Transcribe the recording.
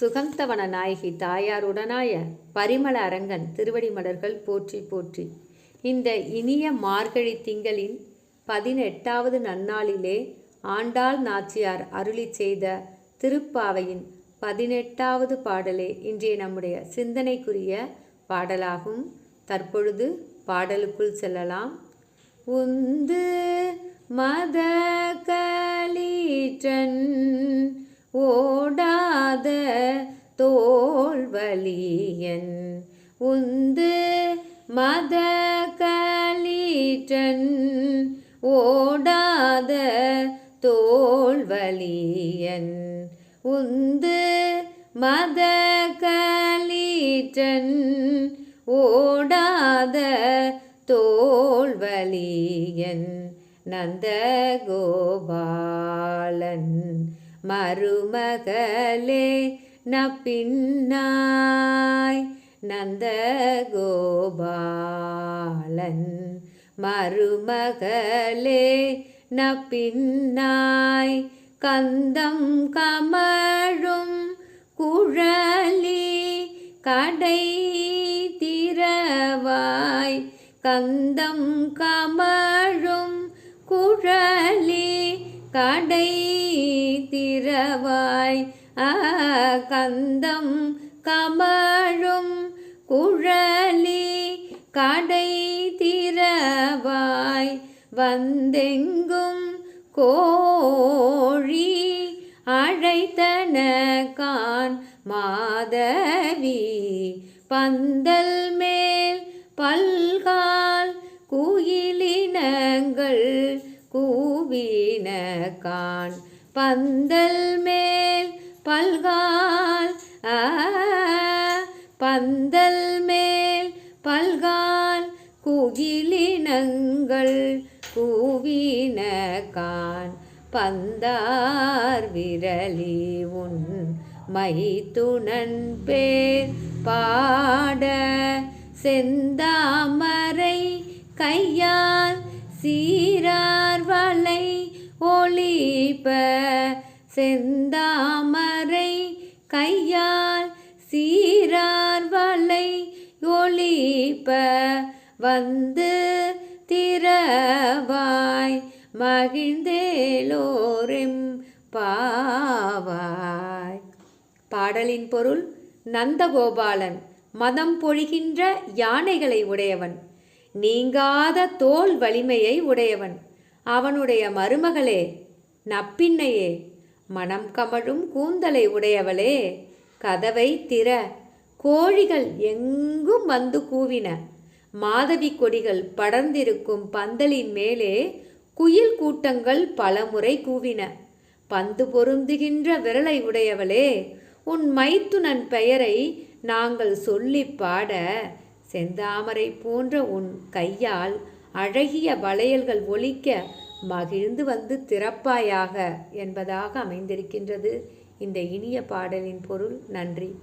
சுகந்தவன நாயகி தாயாருடனாய பரிமள அரங்கன் திருவடி மலர்கள் போற்றி போற்றி. இந்த இனிய மார்கழி திங்களின் பதினெட்டாவது நன்னாளிலே ஆண்டாள் நாச்சியார் அருளி செய்த திருப்பாவையின் பதினெட்டாவது பாடலே இன்றைய நம்முடைய சிந்தனைக்குரிய பாடலாகும். தற்பொழுது பாடலுக்குள் செல்லலாம். உந்து மத கலீற்றன் ஓ தோல்வலியன் உந்து மத கலீற்றன் ஓடாத தோல்வலியன் உந்து மத கலீற்றன் ஓடாத தோல்வலியன் நந்த கோபாலன் மருமகளே நப்பின்னாய் நந்தகோபாலன் மருமகளே நப்பின்னாய் கந்தம் கமழும் குழலி கடை திறவாய் கந்தம் கமழும் குழலி கடை திறவாய் ஆ கந்தம் கமழும் குழலி கடை திறவாய் வந்தெங்கும் கோழி அழைத்தன கான் மாதவி. பந்தல் மேல் பல்கால் குயிலினங்கள் கூவின கான். பந்தல் மேல் பல்கால் பந்தல் மேல் பல்கால் குகிலினங்கள் கூவின கான் பந்தார் விரலி உன் மைத்துணன் பேர் பாட செந்தாமரை கையால் சீரார் வலை ஒளிப்ப செந்தாமரை கையால் சீரார் வலை ஒளிப்ப வந்து திறவாய் மகிழ்ந்தேலோரெம் பாவாய். பாடலின் பொருள் நந்தகோபாலன். மதம் பொழிகின்ற யானைகளை உடையவன். நீங்காத தோல் வலிமையை உடையவன். அவனுடைய மருமகளே நப்பின்னையே மனம் கமழும் கூந்தலை உடையவளே கதவை திற. கோழிகள் எங்கும் வந்து கூவின. மாதவி கொடிகள் படர்ந்திருக்கும் பந்தலின் மேலே குயில் கூட்டங்கள் பலமுறை கூவின. பந்து பொருந்துகின்ற விரலை உடையவளே உன் மைத்துனன் பெயரை நாங்கள் சொல்லி பாட. செந்தாமரை போன்ற உன் கையால் அழகிய வளையல்கள் ஒலிக்க மகிழ்ந்து வந்து திறப்பாயாக என்பதாக அமைந்திருக்கின்றது. இந்த இனிய பாடலின் பொருள் நன்றி.